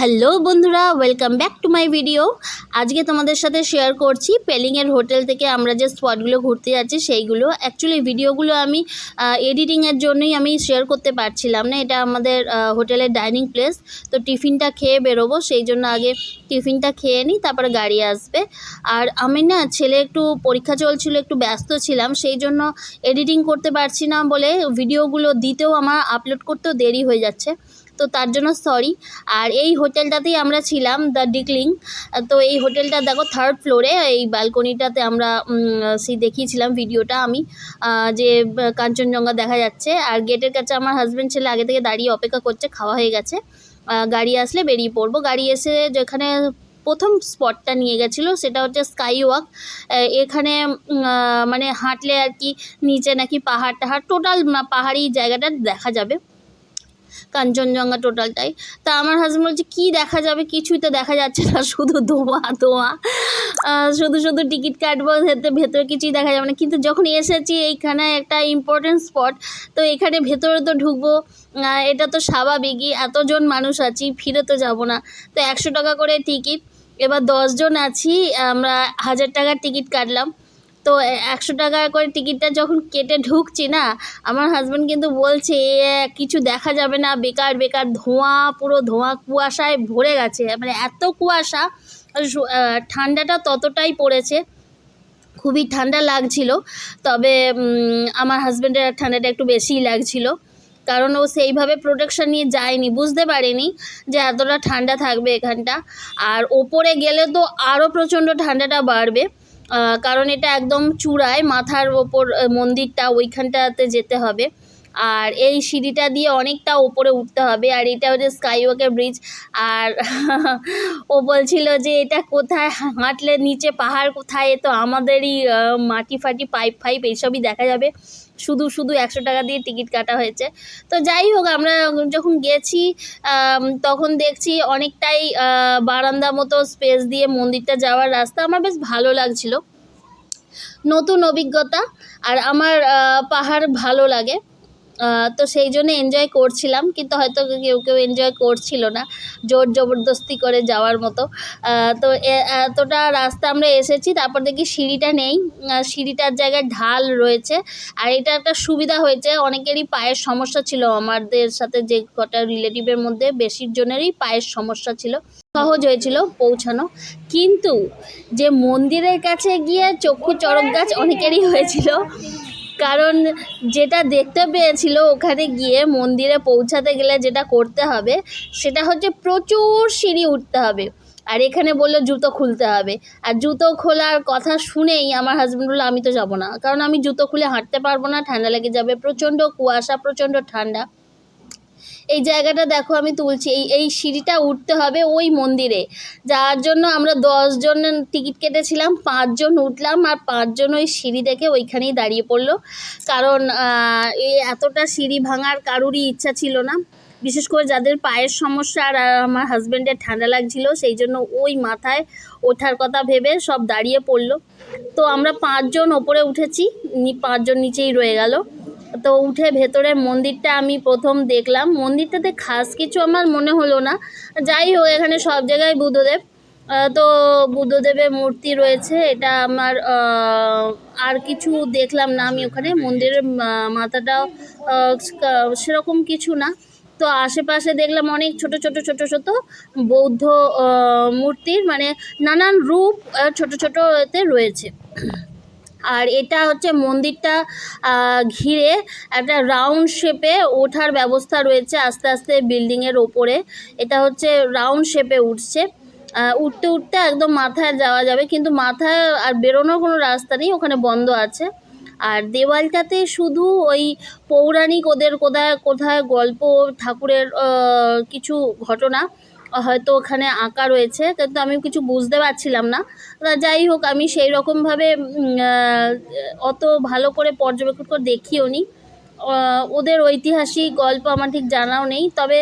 Hello বন্ধুরা welcome back to my video আজকে তোমাদের সাথে শেয়ার করছি পেলিংয়ের হোটেল থেকে আমরা যে স্পটগুলো ঘুরতে যাচ্ছি সেইগুলো। অ্যাকচুয়ালি ভিডিওগুলো আমি এডিটিংয়ের জন্যই আমি শেয়ার করতে পারছিলাম না। এটা আমাদের হোটেলের ডাইনিং প্লেস তো টিফিনটা খেয়ে বেরোবো, সেই জন্য আগে টিফিনটা খেয়ে নিই, তারপরে গাড়ি আসবে। আর আমি না, ছেলে একটু পরীক্ষা চলছিল, একটু ব্যস্ত ছিলাম, সেই জন্য এডিটিং করতে পারছি না বলে ভিডিওগুলো দিতেও আমার আপলোড করতেও দেরি হয়ে যাচ্ছে। তো তার জন্য সরি আর এই হোটেলটাতেই আমরা ছিলাম দ্য ডিকলিং তো এই হোটেলটা দেখো থার্ড ফ্লোরে এই ব্যালকনিটাতে আমরা সেই দেখিয়েছিলাম ভিডিওটা আমি যে কাঞ্চনজঙ্ঘা দেখা যাচ্ছে। আর গেটের কাছে আমার হাজব্যান্ড ছেলে আগে থেকে দাঁড়িয়ে অপেক্ষা করছে, খাওয়া হয়ে গেছে। গাড়ি আসলে বেরিয়ে পড়ব। গাড়ি এসে যেখানে প্রথম স্পটটা নিয়ে গেছিল, সেটা হচ্ছে স্কাই ওয়াক এখানে মানে হাঁটলে আর কি নিচে নাকি পাহাড় টাহাড় টোটাল পাহাড়ি জায়গাটা দেখা যাবে। কাঞ্চনজঙ্ঘা টোটালটাই। তা আমার হাজব্যান্ড বলছে, কী দেখা যাবে? কিছুই তো দেখা যাচ্ছে না, শুধু ধোঁয়া ধোঁয়া। শুধু শুধু টিকিট কাটবো ভেতরে ভেতরে কিছুই দেখা যাবে না। কিন্তু যখন এসেছি, এইখানে একটা ইম্পর্টেন্ট স্পট তো এখানে ভেতরে তো ঢুকবো। এটা তো স্বাভাবিকই, এতজন মানুষ আছি, ফিরে তো যাব না। তো একশো টাকা করে টিকিট, এবার দশজন আছি, আমরা হাজার টাকার টিকিট কাটলাম। তো একশো টাকা করে টিকিটটা যখন কেটে ঢুকছি না আমার হাজব্যান্ড কিন্তু বলছে "এ, কিছু দেখা যাবে না বেকার বেকার ধোঁয়া পুরো ধোঁয়া কুয়াশায় ভরে গেছে। মানে এত কুয়াশা ঠান্ডাটা ততটাই পড়েছে খুবই ঠান্ডা লাগছিল। তবে আমার হাজব্যান্ডের ঠান্ডাটা একটু বেশিই লাগছিল কারণ ও সেইভাবে প্রোটেকশন নিয়ে যায়নি বুঝতে পারেনি যে এতটা ঠান্ডা থাকবে এখানটা। আর ওপরে গেলে তো আরও প্রচণ্ড ঠান্ডাটা বাড়বে। কারণ এটা একদম চূড়ায় মাথার ওপর মন্দিরটা ওইখানটাতে যেতে হবে। আর এই সিঁড়িটা দিয়ে অনেকটা ওপরে উঠতে হবে, আর এটা হচ্ছে স্কাই ওয়াকের ব্রিজ আর ও বলছিল যে এটা কোথায় হাঁটলে নিচে পাহাড় কোথায় তো আমাদেরই মাটি ফাটি, পাইপ ফাইপ, এইসবই দেখা যাবে। শুধু শুধু একশো টাকা দিয়ে টিকিট কাটা হয়েছে। তো যাই হোক, আমরা যখন গেছি তখন দেখছি অনেকটাই বারান্দা মতো স্পেস দিয়ে মন্দিরটা যাওয়ার রাস্তা। আমার বেশ ভালো লাগছিল। নতুন অভিজ্ঞতা, আর আমার পাহাড় ভালো লাগে। তো সেই জন্য এনজয় করছিলাম, কিন্তু হয়তো কেউ কেউ এনজয় করছিল না, জোর জবরদস্তি করে যাওয়ার মতো। তো এতটা রাস্তা আমরা এসেছি, তারপর দেখি সিঁড়িটা নেই সিঁড়িটার জায়গায় ঢাল রয়েছে, আর এটা একটা সুবিধা হয়েছে, অনেকেরই পায়ের সমস্যা ছিল, আমাদের সাথে যে কটা রিলেটিভের মধ্যে বেশির জনেরই পায়ের সমস্যা ছিল, সহজ হয়েছিল পৌঁছানো। কিন্তু যে মন্দিরের কাছে গিয়ে চক্ষু চড়ক গাছ অনেকেরই হয়েছিল কারণ যেটা দেখতে পেয়েছিল ওখানে গিয়ে মন্দিরে পৌঁছাতে গেলে যেটা করতে হবে, সেটা হচ্ছে প্রচুর সিঁড়ি উঠতে হবে। আর এখানে বলল জুতো খুলতে হবে। আর জুতো খোলার কথা শুনেই আমার হাজব্যান্ড বলল, আমি তো যাব না। কারণ আমি জুতো খুলে হাঁটতে পারব না, ঠান্ডা লেগে যাবে, প্রচণ্ড কুয়াশা, প্রচণ্ড ঠান্ডা। এই জায়গাটা দেখো আমি তুলছি। এই এই সিঁড়িটা উঠতে হবে ওই মন্দিরে। যার জন্য আমরা দশজন টিকিট কেটেছিলাম পাঁচজন উঠলাম আর পাঁচজন ওই সিঁড়ি দেখে ওইখানেই দাঁড়িয়ে পড়ল। কারণ এই এতটা সিঁড়ি ভাঙার কারুরই ইচ্ছা ছিল না। বিশেষ করে যাদের পায়ের সমস্যা আর আমার হাজব্যান্ডের ঠান্ডা লাগছিল, সেই জন্য ওই মাথায় ওঠার কথা ভেবে সব দাঁড়িয়ে পড়ল। তো আমরা পাঁচজন ওপরে উঠেছি পাঁচজন নিচেই রয়ে গেল। তো উঠে ভেতরে মন্দিরটা আমি প্রথম দেখলাম। মন্দিরটাতে খাস কিছু আমার মনে হলো না। যাই হোক, এখানে সব জায়গায় বুদ্ধদেব। তো বুদ্ধদেবের মূর্তি রয়েছে। এটা আমার আর কিছু দেখলাম না আমি ওখানে। মন্দিরের মাথাটাও সেরকম কিছু না। তো আশেপাশে দেখলাম অনেক ছোট ছোট ছোট ছোট বৌদ্ধ মূর্তির। মানে নানান রূপ ছোট ছোট এতে রয়েছে। আর এটা হচ্ছে মন্দিরটা ঘিরে একটা রাউন্ড শেপে ওঠার ব্যবস্থা রয়েছে আস্তে আস্তে বিল্ডিংয়ের ওপরে। এটা হচ্ছে রাউন্ড শেপে উঠছে। উঠতে উঠতে একদম মাথায় যাওয়া যাবে, কিন্তু মাথায় আর বেরোনোর কোনো রাস্তা নেই, ওখানে বন্ধ আছে। আর দেওয়ালটাতে শুধু ওই পৌরাণিক ওদের কোথায় কোথায় গল্প, ঠাকুরের কিছু ঘটনা। হয়তো ওখানে আঁকা রয়েছে, কিন্তু আমি কিছু বুঝতে পারছিলাম না। যাই হোক, আমি সেই রকমভাবে অত ভালো করে পর্যবেক্ষণ করে দেখিও নি। ওদের ঐতিহাসিক গল্প আমার ঠিক জানাও নেই, তবে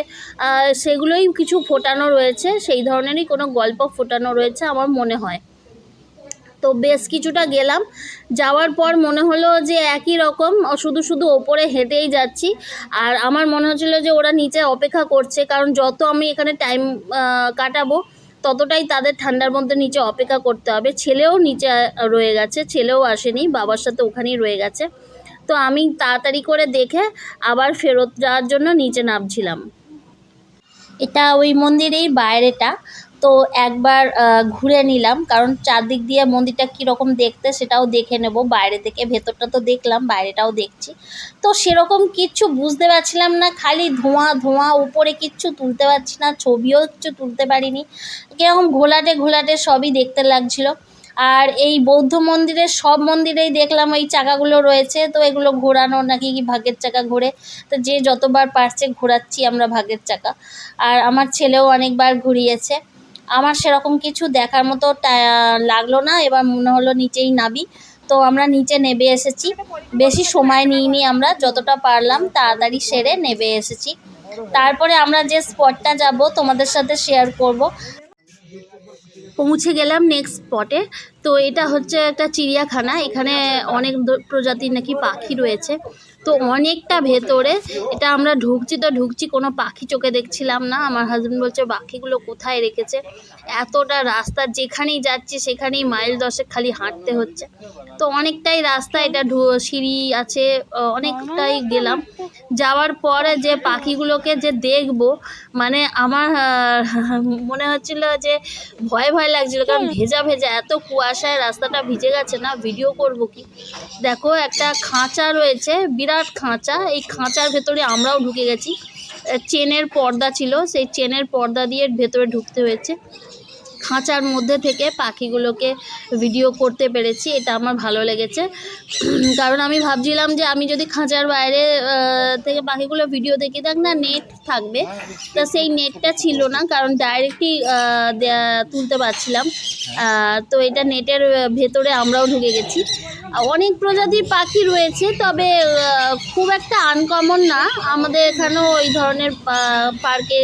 সেগুলোই কিছু ফোটানো রয়েছে, সেই ধরনেরই কোনো গল্প ফোটানো রয়েছে আমার মনে হয়। তো বেশ কিছুটা গেলাম। যাওয়ার পর মনে হলো যে একই রকম, শুধু শুধু ওপরে হেঁটেই যাচ্ছি। আর আমার মনে হচ্ছিল যে ওরা নিচে অপেক্ষা করছে, কারণ যত আমি এখানে টাইম কাটাবো, ততটাই তাদের ঠান্ডার মধ্যে নিচে অপেক্ষা করতে হবে। ছেলেও নিচে রয়ে গেছে, ছেলেও আসেনি, বাবার সাথে ওখানেই রয়ে গেছে। তো আমি তাড়াতাড়ি করে দেখে আবার ফেরত যাওয়ার জন্য নিচে নামছিলাম। এটা ওই মন্দিরের বাইরেটা। তো একবার ঘুরে নিলাম। কারণ চারদিক দিয়ে মন্দিরটা কীরকম দেখতে সেটাও দেখে নেব। বাইরে থেকে ভেতরটা তো দেখলাম, বাইরেটাও দেখছি। তো সেরকম কিচ্ছু বুঝতে পারছিলাম না। খালি ধোঁয়া ধোঁয়া, উপরে কিচ্ছু তুলতে পারছি না, ছবিও কিছু তুলতে পারিনি। কীরকম ঘোলাটে ঘোলাটে সবই দেখতে লাগছিল। আর এই বৌদ্ধ মন্দিরের সব মন্দিরেই দেখলাম ওই চাকাগুলো রয়েছে। তো এগুলো ঘোরানো নাকি কি ভাগ্যের চাকা ঘোরে? তো যে যতবার পারছে ঘোরাচ্ছি আমরা ভাগ্যের চাকা। আর আমার ছেলেও অনেকবার ঘুরিয়েছে। আমার সেরকম কিছু দেখার মতো লাগল না। এবার মনে হলো নিচেই নাবি তো আমরা নিচে নেবে এসেছি। বেশি সময় নিইনি আমরা, যতটা পারলাম তাড়াতাড়ি সেরে নেবে এসেছি। তারপরে আমরা যে স্পটটা যাব, তোমাদের সাথে শেয়ার করব। পৌঁছে গেলাম নেক্সট স্পটে তো এটা হচ্ছে একটা চিড়িয়াখানা। এখানে অনেক প্রজাতির নাকি পাখি রয়েছে। তো অনেকটা ভেতরে এটা আমরা ঢুকছি তো ঢুকছি, কোনো পাখি চোখে দেখছিলাম না। আমার হাজব্যান্ড বলছে, পাখিগুলো কোথায় রেখেছে? এতটা রাস্তা, যেখানেই যাচ্ছি সেখানেই মাইল দশেক খালি হাঁটতে হচ্ছে। তো অনেকটাই রাস্তা, এটা সিঁড়ি আছে অনেকটাই গেলাম। যাওয়ার পরে যে পাখিগুলোকে যে দেখব মানে আমার মনে হচ্ছিল যে ভয় ভয় লাগছিল। কারণ ভেজা ভেজা, এত কুয়াশায় রাস্তাটা ভিজে গেছে না ভিডিও করব কি? দেখো একটা খাঁচা রয়েছে, বিরাট খাঁচা, এই খাঁচার ভেতরে আমরাও ঢুকে গেছি। চেনের পর্দা ছিল, সেই চেনের পর্দা দিয়ে ভেতরে ঢুকতে হয়েছে। খাঁচার মধ্যে থেকে পাখিগুলোকে ভিডিও করতে পেরেছি, এটা আমার ভালো লেগেছে। কারণ আমি ভাবছিলাম যে আমি যদি খাঁচার বাইরে থেকে পাখিগুলো ভিডিও দেখি, দেখ না নেট থাকবে। তা সেই নেটটা ছিল না, কারণ ডাইরেক্টই তুলতে পারছিলাম। তো এটা নেটের ভেতরে আমরাও ঢুকে গেছি। অনেক প্রজাতির পাখি রয়েছে, তবে খুব একটা আনকমন না। আমাদের এখানেও ওই ধরনের পার্কে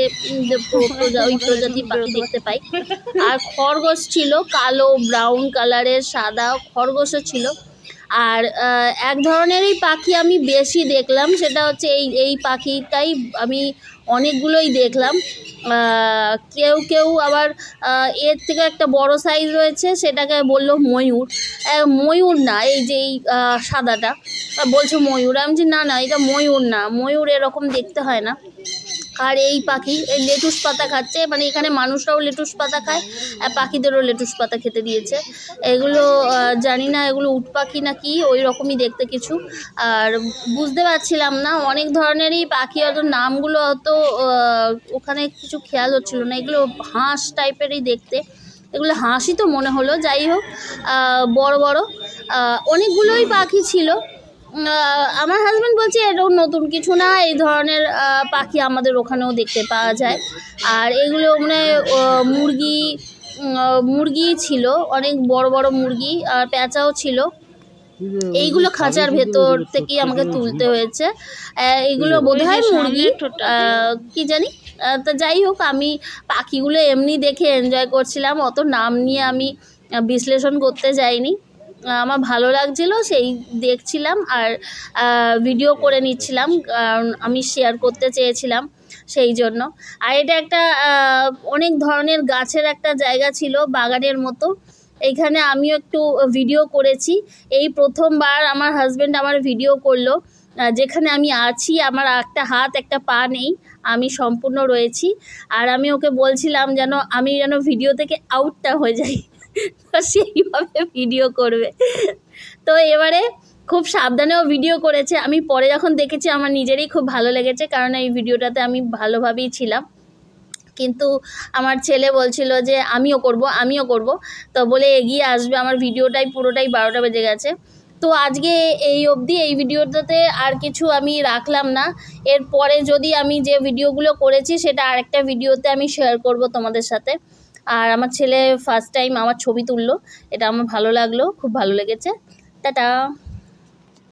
ওই প্রজাতির পাখি দেখতে পাই। আর খরগোশ ছিল, কালো ব্রাউন কালারের সাদা খরগোশও ছিল। আর এক ধরনেরই পাখি আমি বেশি দেখলাম, সেটা হচ্ছে এই এই পাখিটাই আমি অনেকগুলোই দেখলাম। কেউ কেউ আবার এর থেকে একটা বড় সাইজ রয়েছে, সেটাকে বলল ময়ূর। ময়ূর না, এই যে এই সাদাটা। বলছে ময়ূর। আমি যে না না, এটা ময়ূর না। ময়ূর এরকম দেখতে হয় না। আর এই পাখি এই লেটুস পাতা খাচ্ছে। মানে এখানে মানুষরাও লেটুস পাতা খায় আর পাখিদেরও লেটুস পাতা খেতে দিয়েছে। এগুলো জানি না এগুলো উট পাখি না কি ওই রকমই দেখতে কিছু। আর বুঝতে পারছিলাম না অনেক ধরনেরই পাখি অত নামগুলো আহ, ওখানে কিছু খেয়াল হচ্ছিল না। এগুলো হাঁস টাইপেরই দেখতে। এগুলো হাঁসই তো মনে হলো যাই হোক বড় বড়। অনেকগুলোই পাখি ছিল। আমার হাজব্যান্ড বলছে এটাও নতুন কিছু না এই ধরনের পাখি আমাদের ওখানেও দেখতে পাওয়া যায়। আর এগুলো মানে মুরগি মুরগি ছিল অনেক বড় বড় মুরগি আর পেঁচাও ছিল। এইগুলো খাঁচার ভেতর থেকেই আমাকে তুলতে হয়েছে। আহ, এগুলো বোধহয় মুরগি কি জানি? তা যাই হোক আমি পাখিগুলো এমনি দেখে এনজয় করছিলাম অত নাম নিয়ে আমি বিশ্লেষণ করতে যাইনি। আমার ভালো লাগছিল, সেই দেখছিলাম আর ভিডিও করে নিচ্ছিলাম আমি শেয়ার করতে চেয়েছিলাম সেই জন্য। আর এটা একটা অনেক ধরনের গাছের একটা জায়গা ছিল, বাগানের মতো। এইখানে আমিও একটু ভিডিও করেছি। এই প্রথমবার আমার হাজব্যান্ড আমার ভিডিও করল যেখানে আমি আছি, আমার একটা হাত, একটা পা নেই, আমি সম্পূর্ণ রয়েছি। আর আমি ওকে বলছিলাম যেন আমি যেন ভিডিও থেকে আউটটা হয়ে যাই। সেইভাবে ভিডিও করবে। তো এবারে খুব সাবধানেও ভিডিও করেছে। আমি পরে যখন দেখেছি, আমার নিজেরই খুব ভালো লেগেছে, কারণ এই ভিডিওটাতে আমি ভালোভাবেই ছিলাম। কিন্তু আমার ছেলে বলছিল যে, আমিও করব আমিও করব। তো বলে এগিয়ে আসবে। আমার ভিডিওটাই পুরোটাই বারোটা বেজে গেছে। তো আজকে এই অবধি এই ভিডিওটাতে আর কিছু আমি রাখলাম না। এরপরে যদি আমি যে ভিডিওগুলো করেছি, সেটা আরেকটা ভিডিওতে আমি শেয়ার করব তোমাদের সাথে। আর আমার ছেলে ফার্স্ট টাইম আমার ছবি তুললো, এটা আমার ভালো লাগল, খুব ভালো লেগেছে। টাটা!